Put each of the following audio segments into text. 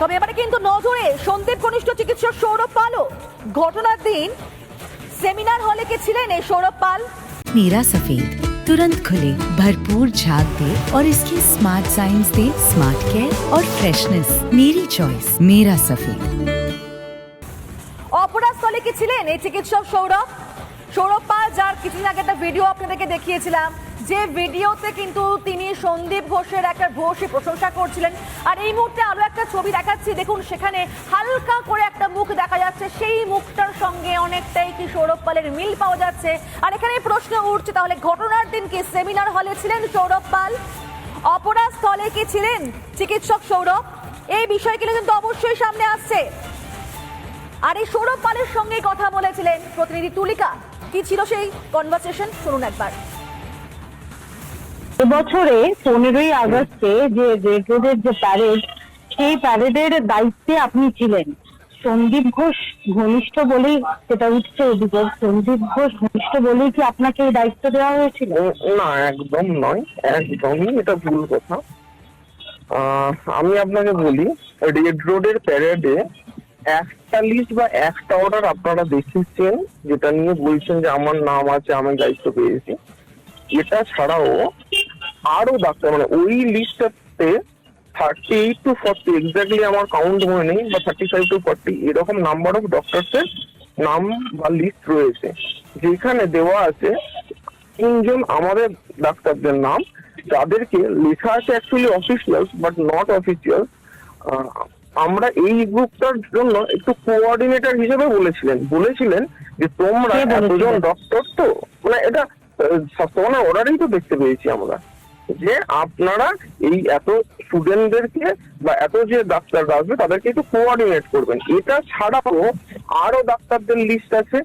তবে এবারে কিন্তু নজরে সন্দীপ ঘনিষ্ঠ চিকিৎসক সৌরভ পালও ঘটনার দিন সেমিনার হলে কে ছিলেন এই সৌরভ পাল नीरा सफेद तुरंत खुले भरपूर झाग दे और इसकी स्मार्ट साइंस दे स्मार्ट केयर और फ्रेशनेस मेरी चॉइस मेरा सफेद অপরাধস্থলে কি ছিলেন এই চিকিৎসক সৌরভ সৌরভ পাল যার কিছুদিন আগে একটা ভিডিও আপনাদেরকে দেখিয়েছিলাম যে ভিডিওতে কিন্তু তিনি সন্দীপ ঘোষের একটা ভূয়সী প্রশংসা করছিলেন। আর এই মুহূর্তে আরও একটা ছবি দেখাচ্ছি। দেখুন, সেখানে হালকা করে একটা মুখ দেখা যাচ্ছে। সেই মুখটার সঙ্গে অনেকটাই কি সৌরভ পালের মিল পাওয়া যাচ্ছে। আর এখানে প্রশ্ন উঠছে, তাহলে ঘটনার দিন কি সেমিনার হলে ছিলেন সৌরভ পাল? অপরাধ স্থলে কি ছিলেন চিকিৎসক সৌরভ? এই বিষয়গুলো কিন্তু অবশ্যই সামনে আসছে। আর এই সৌরভ পালের সঙ্গে কথা বলেছিলেন প্রতিনিধি তুলিকা। কি ছিল সেই কনভারসেশন শুনুন একবার। এবছরে পনেরোই আগস্টে যে রেড রোডের যে প্যারেড সেই প্যারেডের দায়িত্বে আপনি ছিলেন। সন্দীপ ঘোষ ঘনিষ্ঠ বলেই সেটা উঠছে অভিযোগ। সন্দীপ ঘোষ ঘনিষ্ঠ বলেই কি আপনাকে এই দায়িত্ব দেওয়া হয়েছিল? না, একদম নয়, একদমই এটা ভুল কথা। আমি আপনাকে বলি, রেড রোডের প্যারেডে একটা লিস্ট বা একটা অর্ডার আপনারা দেখেছেন, যেটা নিয়ে বলছেন যে আমার নাম আছে, আমি দায়িত্ব পেয়েছি। এটা ছাড়াও আরও ডাক্তার মানে ওই লিস্টটাতে thirty eight to forty exactly আমার কাউন্ট মনে নেই বা থার্টি ফাইভ টু ফর্টি এরকম নাম্বার অফ ডক্টরসের নাম বা লিস্ট রয়েছে। যেখানে দেওয়া আছে তিনজন আমাদের ডাক্তারদের নাম যাদেরকে লেখা আছে actually official but not official আমরা এই গ্রুপটার জন্য একটু কোঅর্ডিনেটর হিসেবে বলেছিলেন বলেছিলেন যে তোমরা? এতজন ডক্টর তো মানে এটা স্বাস্থ্যবানের অর্ডারেই তো দেখতে পেয়েছি আমরা। যে আপনারা এই এত স্টুডেন্টদেরকে বা এত যে ডাক্তাররা আসবে তাদেরকে একটু কোঅর্ডিনেট করবেন। এটা ছাড়াও আরও ডাক্তারদের লিস্ট আছে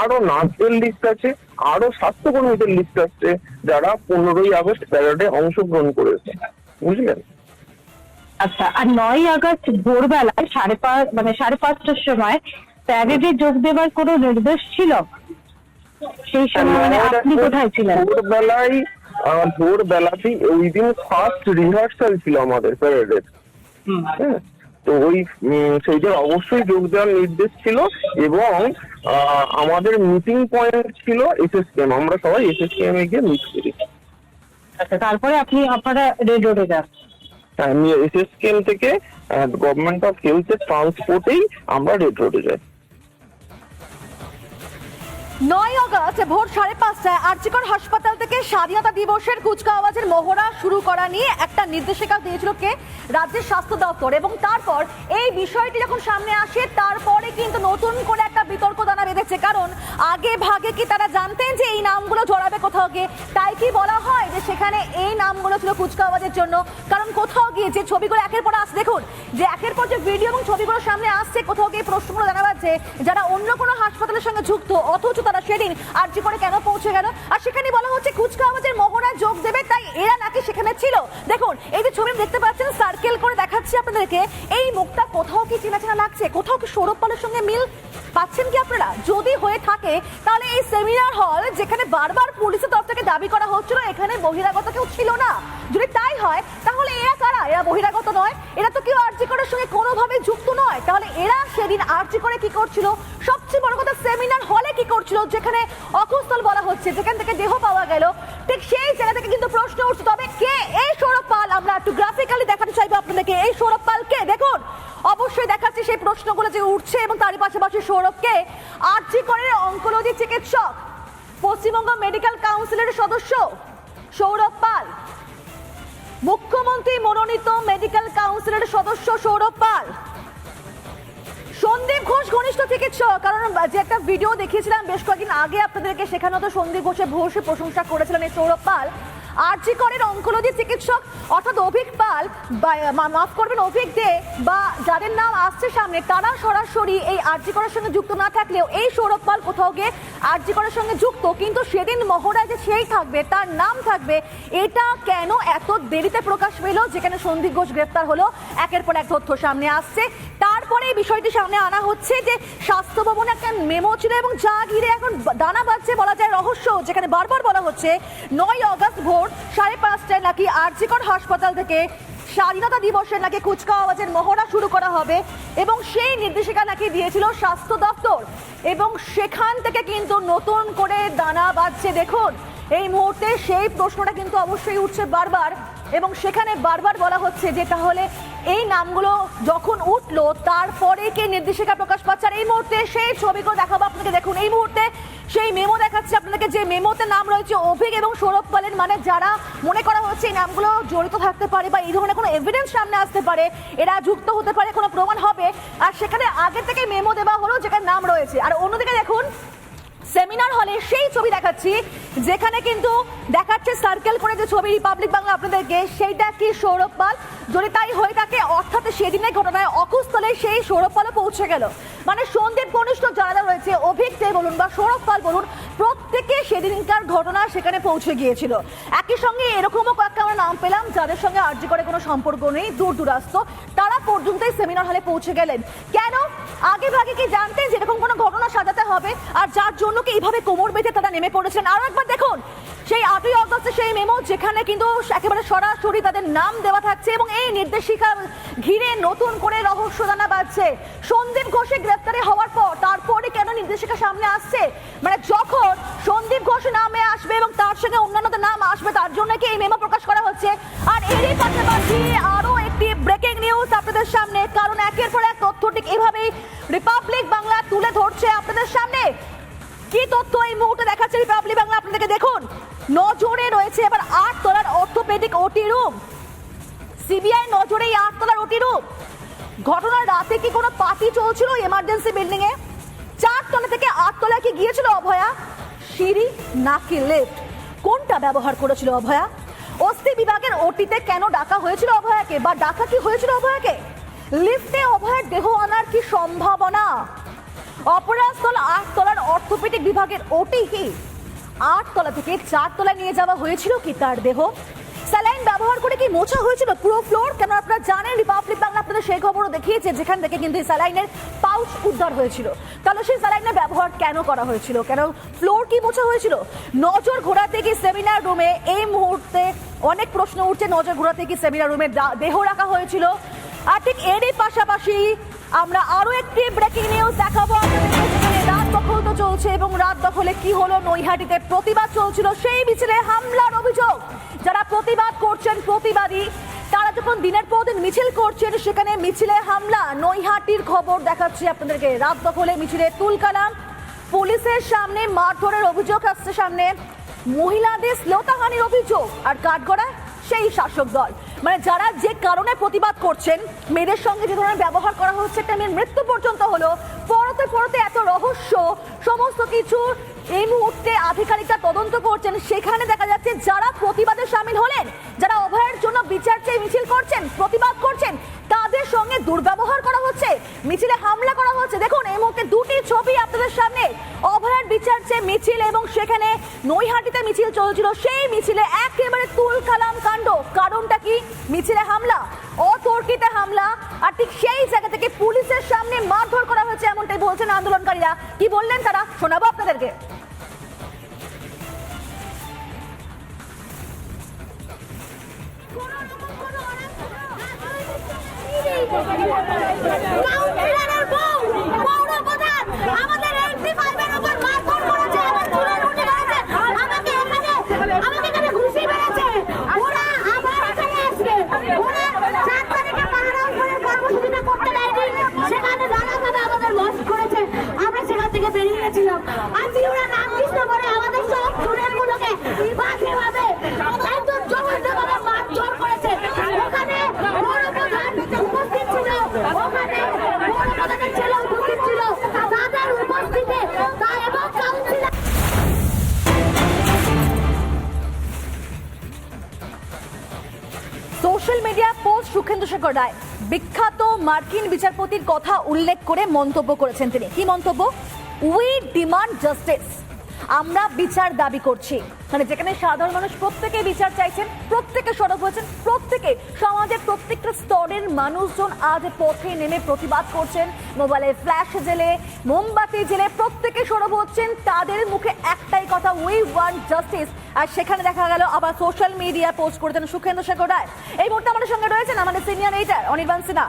আরও নার্সদের লিস্ট আছে আরও স্বাস্থ্যকর্মীদের লিস্ট আছে যারা পনেরোই আগস্ট প্যারেডে অংশগ্রহণ করেছে। বুঝলেন? আচ্ছা আর নয় আগস্ট ভোরবেলায় সাড়ে পাঁচ মানে সাড়ে পাঁচটার সময় প্যারেডে যোগ দেওয়ার কোনো নির্দেশ ছিল? সেই সময় মানে আপনি কোথায় ছিলেন? ভোরবেলায় আহ, ভোরবেলাতেই ওই দিন ফার্স্ট রিহার্সাল ছিল আমাদের প্যারেডের হ্যাঁ? তো ওই সেইটার অবশ্যই যোগ দেওয়ার নির্দেশ ছিল এবং আমাদের মিটিং পয়েন্ট ছিল এসএসকেএম আমরা সবাই এসএসকেএম এ গিয়ে মিট করি। আচ্ছা তারপরে আপনি আপনারা রেড রোডে যান? আমি এসএসকেএম থেকে গভর্নমেন্ট অফ হেলথের ট্রান্সপোর্টেই আমরা রেড রোডে যাই। নয় আগস্ট ভোর সাড়ে পাঁচটায় আর্চিকর হাসপাতাল থেকে স্বাধীনতা দিবসের কুচকাওয়াজের মহড়া শুরু করা নিয়ে একটা নির্দেশিকা দিয়েছিল কে? রাজ্যের স্বাস্থ্য দপ্তর। এবং তারপর এই বিষয়টি যখন সামনে আসে, তারপরে কিন্তু নতুন করে একটা বিতর্ক দানা বেঁধেছে কারণ আগে ভাগে কি তারা জানতেন যে এই নামগুলো জড়াবে কোথাও গিয়ে? তাই কি বলা হয় যে সেখানে এই নামগুলো ছিল কুচকাওয়াজের জন্য? কারণ কোথাও গিয়ে যে ছবিগুলো একের পর আসছে দেখুন, যে একের পর যে ভিডিও এবং ছবিগুলো সামনে আসছে, কোথাও গিয়ে প্রশ্নগুলো জানা যাচ্ছে যারা অন্য কোনো হাসপাতালের সঙ্গে যুক্ত, অথচ তারা সেদিন আর্জি করে কেন পৌঁছে গেল? আর সেখানে বলা হচ্ছে কুচকাওয়াজের মহড়ায় যোগ দেবে, তাই এরা নাকি সেখানে ছিল? দেখুন, এই যে ছবি দেখতে পাচ্ছেন সার্কেল করে দেখাচ্ছি আপনাদেরকে। এই মুখটা কোথাও কি চেনা চেনা লাগছে? কোথাও কি সৌরভ পালের সঙ্গে মিল? পাচ্ছেন কি আপনারা? যদি হয়ে থাকে, তাহলে এই সেমিনার হল যেখানে বারবার পুলিশের তরফ থেকে দাবি করা হচ্ছিল, এখানে বহিরাগত কেউ ছিল না। যদি তাই হয়, তাহলে এরা কারা? এরা বহিরাগত নয়। এরা তো কেউ আর্জি করার সঙ্গে কোনোভাবে যুক্ত নয়। তাহলে এরা সেদিন আর্জি করে কি করছিল? সবচেয়ে বড় কথা সেমিনার হলে কি করছিল? যেখানে অকুস্থল বলা হচ্ছে, যেখান থেকে দেহ পাওয়া গেল, ঠিক সেই জায়গা থেকে কিন্তু প্রশ্ন উঠছে, তবে কে? এই সৌরভ পাল, আমরা একটু গ্রাফিক্যালি দেখাতে চাইব আপনাদেরকে। এই সৌরভ পাল কে? দেখুন, অবশ্যই দেখাচ্ছি সেই প্রশ্নগুলো যে উঠছে এবং পাশাপাশি সৌরভকে আর্জি করে অঙ্কোলজি চিকিৎসক, পশ্চিমবঙ্গ মেডিকেল কাউন্সিলের সদস্য সৌরভ পাল। মুখ্যমন্ত্রী মনোনীত মেডিকেল কাউন্সিলের সদস্য সৌরভ পাল। সন্দীপ ঘোষ ঘনিষ্ঠ চিকিৎসক। কারণ যে একটা ভিডিও দেখিয়েছিলাম বেশ কয়েকদিন আগে আপনাদেরকে সেখানে তো সন্দীপ ঘোষের ভূয়সী প্রশংসা করেছিলেন এই সৌরভ পাল। আরজি অঙ্কোলজি চিকিৎসক, অর্থাৎ অভিক পাল। মাফ করবেন, অভিক দে, বা যাদের নাম আসছে সামনে, তারা সরাসরি এই আরজি সঙ্গে যুক্ত না থাকলেও এই সৌরভ পাল কোথাও গিয়ে আরজি সঙ্গে যুক্ত। কিন্তু সেদিন মহড়ায় যে সেই থাকবে, তার নাম থাকবে, এটা কেন এত দেরিতে প্রকাশ পেল? যেখানে সন্দীপ ঘোষ গ্রেফতার হলো, একের পর এক তথ্য সামনে আসছে। তারপরে এই বিষয়টি সামনে আনা হচ্ছে যে স্বাস্থ্য ভবনে একটা মেমো ছিল এবং যা ঘিরে এখন দানা বাজছে বলা যায় রহস্য, যেখানে বারবার বলা হচ্ছে নয় অগস্ট ভোর সাড়ে পাঁচটায় নাকি আরজিকর হাসপাতাল থেকে স্বাধীনতা দিবসের নাকি কুচকাওয়াজের মহড়া শুরু করা হবে এবং সেই নির্দেশিকা নাকি দিয়েছিল স্বাস্থ্য দপ্তর। এবং সেখান থেকে কিন্তু নতুন করে দানা বাজছে দেখুন, এই মুহূর্তে সেই প্রশ্নটা কিন্তু অবশ্যই উঠছে বারবার। এবং সেখানে বারবার বলা হচ্ছে যে তাহলে এই নামগুলো যখন উঠল, তারপরে কে নির্দেশিকা প্রকাশ পাচ্ছে? আর এই মুহূর্তে সেই ছবিগুলো দেখাবো আপনাকে। দেখুন, এই মুহূর্তে সেই মেমো দেখাচ্ছে আপনাদেরকে। যে মেমোতে নাম রয়েছে অভিক এবং সৌরভ পালেন মানে যারা মনে করা হচ্ছে এই নামগুলো জড়িত থাকতে পারে বা এই ধরনের কোনো এভিডেন্স সামনে আসতে পারে, এরা যুক্ত হতে পারে, কোনো প্রমাণ হবে। আর সেখানে আগে থেকে মেমো দেওয়া হলো, যেখানে নাম রয়েছে। আর অন্যদিকে দেখুন সেমিনার হলে সেই ছবি দেখাচ্ছি, যেখানে কিন্তু দেখাচ্ছে সার্কেল করে যে ছবি রিপাবলিক বাংলা আপনাদেরকে, সেইটা কি সৌরভ পাল? যদি তাই হয়ে থাকে, অর্থাৎ সেদিনের ঘটনায় অকুস্থলে সেই সৌরভ পালও পৌঁছে গেল। মানে সন্দীপ ঘনিষ্ঠ যারা রয়েছে, অভিক বলুন বা সৌরভ পাল বলুন প্রত্যেকে সেদিনকার ঘটনা সেখানে পৌঁছে গিয়েছিল। একই সঙ্গে এরকমও কয়েকটা আমরা নাম পেলাম, যাদের সঙ্গে আর্জি করে কোনো সম্পর্ক নেই, দূর দূরাস্ত তারা পর্যন্তই সেমিনার হলে পৌঁছে গেলেন। কেন? আগে ভাগে কি জানতেন যে এরকম কোনো ঘটনা সাজাতে হবে, আর যার জন্য কি এইভাবে কোমর বেঁধে তারা নেমে পড়েছেন? আরও একবার দেখুন, সেই আটই অগস্টে সেই মেমো, যেখানে কিন্তু একেবারে সরাসরি তাদের নাম দেওয়া থাকছে এবং এই নির্দেশিকা ঘিরে নতুন করে রহস্য জানা বাজছে। সন্দীপ ঘোষে গ্রেফতারি হওয়ার পর, তারপরে কেন নির্দেশিকা সামনে আসছে? মানে যখন সন্দীপ ঘোষ নামে আসবে এবং তার সঙ্গে অন্যান্যদের নাম আসবে, তার জন্য কি এই মেমো প্রকাশ করা হচ্ছে? আর এরই পাশাপাশি আরও একটি ব্রেকিং নিউজ আপনাদের সামনে, কারণ একের পর এক তথ্য ঠিক এভাবেই রিপাবলিক বাংলা তুলে ধরছে আপনাদের সামনে। কি তথ্য এই মুহূর্তে দেখাচ্ছে রিপাবলিক বাংলা আপনাদেরকে দেখুন। নজরে রয়েছে এবার আট তলার অর্থোপেডিক ওটি রুম সিবিআই নজরে এই আট তলার ওটি রুম ঘটনার রাতে কি কোনো পার্টি চলছিল এমার্জেন্সি বিল্ডিং এ চার তলা থেকে আট তলায় কি গিয়েছিল অভয়া? সিঁড়ি নাকি লিফট কোনটা ব্যবহার করেছিল অভয়া? অস্থি বিভাগের ওটিতে কেন ডাকা হয়েছিল অভয়াকে বা ডাকা কি হয়েছিল অভয়াকে? লিফটে অভয়ের দেহ আনার কি সম্ভাবনা? অপরাধস্থল আটতলার অর্থোপেডিক বিভাগের ওটি কি? আটতলা থেকে চার তলায় নিয়ে যাওয়া হয়েছিল কি তার দেহ? স্যালাইন ব্যবহার করে কি মোছা হয়েছিল পুরো ফ্লোর? কেন আপনারা জানেন রিপাবলিক বাংলা আপনাদের সেই খবরও দেখিয়েছে, যেখান থেকে কিন্তু স্যালাইনের পাউচ উদ্ধার হয়েছিল। তাহলে সেই স্যালাইনের ব্যবহার কেন করা হয়েছিল? কেন ফ্লোর কি মোছা হয়েছিল? নজর ঘোরাতে কি সেমিনার রুমে এই মুহূর্তে অনেক প্রশ্ন উঠছে, নজর ঘোরাতে কি সেমিনার রুমে দেহ রাখা হয়েছিল। আর ঠিক এরই পাশাপাশি আমরা আরও একটি ব্রেকিং নিউজ দেখাবো। রাত দখল তো চলছে এবং রাত দখলে কি হলো নৈহাটিতে প্রতিবাদ চলছিল, সেই মিছিলে হামলার অভিযোগ। যারা প্রতিবাদ করছেন প্রতিবাদী, তারা যখন দিনের পর দিন মিছিল করছেন, সেখানে মিছিলে হামলা। নৈহাটির খবর দেখাচ্ছি আপনাদেরকে। রাত দখলে মিছিলে তুলকালাম। পুলিশের সামনে মারধরের অভিযোগ আসছে সামনে। মহিলাদের শ্লোতাহানির অভিযোগ। আর কাঠগড়া সেই শাসক দল। মানে যারা যে কারণে প্রতিবাদ করছেন, মেয়েদের সঙ্গে যে ধরনের ব্যবহার করা হচ্ছে একটা মেয়ের মৃত্যু পর্যন্ত হলো। পরতে পরতে এত রহস্য, সমস্ত কিছু এই মুহূর্তে আধিকারিকরা তদন্ত করছেন। সেখানে দেখা যাচ্ছে যারা প্রতিবাদে সামিল হলেন, যারা অভয়ের জন্য বিচার চেয়ে মিছিল করছেন, প্রতিবাদ করছেন, তাদের সঙ্গে দুর্ব্যবহার করা হচ্ছে, মিছিলে হামলা করা হচ্ছে। দেখুন, এই মুহূর্তে দুটি ছবি আপনাদের সামনে। অভয়ের বিচার চেয়ে মিছিল এবং সেখানে নৈহাটিতে মিছিল চলছিল। সেই মিছিলে একেবারে তুল কালাম কাণ্ড। কারণটা কি? মিছিলে হামলা, অতর্কিতে হামলা, আর ঠিক সেই জায়গা থেকে পুলিশের সামনে মারধর করা হয়েছে এমনটাই বলছেন আন্দোলনকারীরা। কি বললেন তারা? শোনাবো আপনাদেরকে। রায় বিখ্যাত মার্কিন বিচারপতির কথা উল্লেখ করে মন্তব্য করেছেন তিনি। কি মন্তব্য? উই ডিমান্ড জাস্টিস আমরা বিচার দাবি করছি। মানে যেখানে সাধারণ মানুষ প্রত্যেকে বিচার চাইছেন, প্রত্যেকে সরব হয়েছেন, প্রত্যেকে সমাজের প্রত্যেকটা স্তরের মানুষজন আজ পথে নেমে প্রতিবাদ করছেন। মোবাইলে ফ্ল্যাশ জেলে, মোমবাতি জেলে প্রত্যেকে সরব হচ্ছেন। তাদের মুখে একটাই কথা উই ওয়ান্ট জাস্টিস আর সেখানে দেখা গেল, আবার সোশ্যাল মিডিয়া পোস্ট করেছেন সুখেন্দ্র শেখর রায়। এই মুহূর্তে আমাদের সঙ্গে রয়েছেন আমাদের সিনিয়র এইটার অনির্বাণ সিনহা।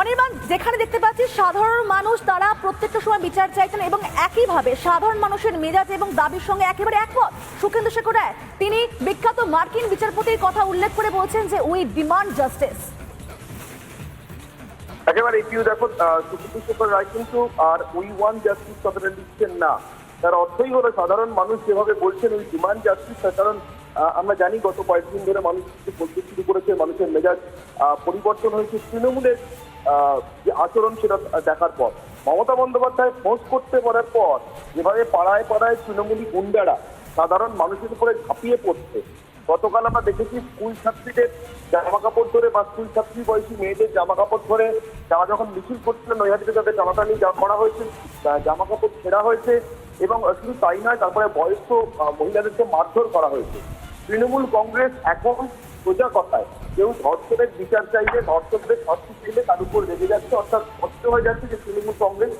অনির্বাণ, যেখানে দেখতে পাচ্ছি সাধারণ মানুষ তারা প্রত্যেকটা সময় বিচার চাইছেন এবং একইভাবে সাধারণ মানুষের মেজাজ এবং দাবির সঙ্গে একেবারে একমত। সুখেন্দ্র শেখর রায়, তিনি বিখ্যাত মার্কিন বিচারপতির কথা উল্লেখ করে বলছেন যে উই ডিমান্ড জাস্টিস। একেবারে পিউ দেখো সুপ্রিম কোর্টের রায় কিন্তু আর উই ওয়ান জাস্টিস কথাটা লিখছেন না। তার অর্থই হলো সাধারণ মানুষ যেভাবে বলছেন ওই ডিমান্ড জাস্টিস কারণ আমরা জানি গত কয়েকদিন ধরে মানুষ বলতে শুরু করেছে, মানুষের মেজাজ পরিবর্তন হয়েছে। তৃণমূলের যে আচরণ সেটা দেখার পর। মমতা বন্দ্যোপাধ্যায় ফোঁস করতে পারার পর, যেভাবে পাড়ায় পাড়ায় তৃণমূলী গুন্ডারা সাধারণ মানুষের উপরে ঝাঁপিয়ে পড়ছে। গতকাল আমরা দেখেছি স্কুল ছাত্রীদের জামা কাপড় ধরে বা স্কুল ছাত্রী বয়সী মেয়েদের জামা কাপড় ধরে তারা যখন মিছিল করছিলেন নৈহাটিতে তাদের টানাটানি যা- করা হয়েছে জামা কাপড় ছেঁড়া হয়েছে এবং শুধু তাই নয়, তারপরে বয়স্ক মহিলাদেরকে মারধর করা হয়েছে। তৃণমূল কংগ্রেস এখন সোজা কথায়, কেউ ধর্ষণের বিচার চাইলে ধর্ষকদের শাস্তি চাইলে তার উপর রেগে যাচ্ছে, অর্থাৎ স্পষ্ট হয়ে যাচ্ছে যে তৃণমূল কংগ্রেস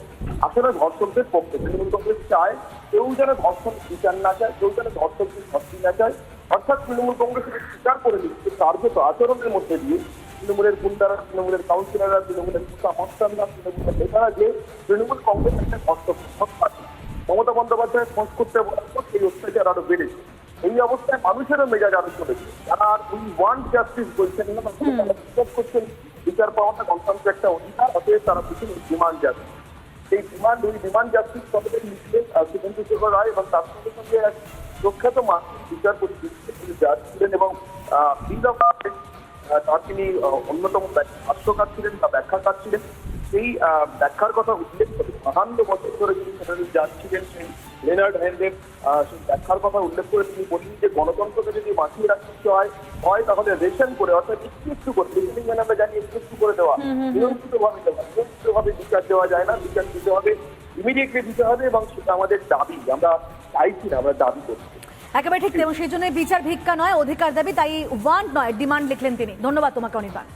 আসলে ধর্ষকদের পক্ষে। তৃণমূল কংগ্রেস চায় কেউ যেন ধর্ষণ বিচার না চায়, কেউ যেন ধর্ষকদের শাস্তি না চায়। অর্থাৎ তৃণমূল কংগ্রেস স্বীকার করে নিচ্ছে কার্যত আচরণের মধ্যে দিয়ে তৃণমূলের গুন্ডারা, তৃণমূলের কাউন্সিলররা, তৃণমূলের সমর্থনরা তৃণমূলের নেতারা যে তৃণমূল কংগ্রেস একটা ধর্ষক মমতা বন্দ্যোপাধ্যায় ফোঁস করতে সেই অত্যাচার আরও বেড়েছে। এই অবস্থায় মানুষেরও মেজাজ আরও চলেছে তারা আর উই ওয়ান্ট জাস্টিস বলছেন না করছেন বিচার পাওয়াটা গণতন্ত্রের একটা অধিকার অতএব তারা বলছেন ডিমান্ড জাস্টিস এই ডিমান্ড ওই ডিমান্ড জাস্টিস কথাটা লিখলেন সুকান্ত শেখর রায় এবং তার সঙ্গে সঙ্গে এক প্রখ্যাত মার্কিন বিচারপতি জাজ ছিলেন এবং বিল অফ তার তিনি অন্যতম ভাষ্যকার ছিলেন বা ব্যাখ্যাকার ছিলেন। সেই আহ, ব্যাখ্যার কথা উল্লেখ বাহান্ন বছর ধরে যিনি ফেডারেল জাজ ছিলেন সেই লেনার্ড হ্যান্ডের সেই ব্যাখ্যার কথা উল্লেখ করে তিনি বলেন যে গণতন্ত্রকে যদি বাঁচিয়ে রাখতে হয় হয় তাহলে রেশন করে অর্থাৎ একটু একটু করে রেশনিং মানে আমরা জানি একটু একটু করে দেওয়া নিয়ন্ত্রিত ভাবে দেওয়া নিয়ন্ত্রিত ভাবে বিচার দেওয়া যায় না বিচার দিতে হবে ইমিডিয়েটলি দিতে হবে এবং সেটা আমাদের দাবি আমরা চাইছি না আমরা দাবি করছি। একেবারে ঠিক এবং সেই জন্য বিচার ভিক্ষা নয় অধিকার দাবি তাই ওয়ান্ট নয় ডিমান্ড লিখলেন তিনি। ধন্যবাদ তোমাকে অনির্বাণ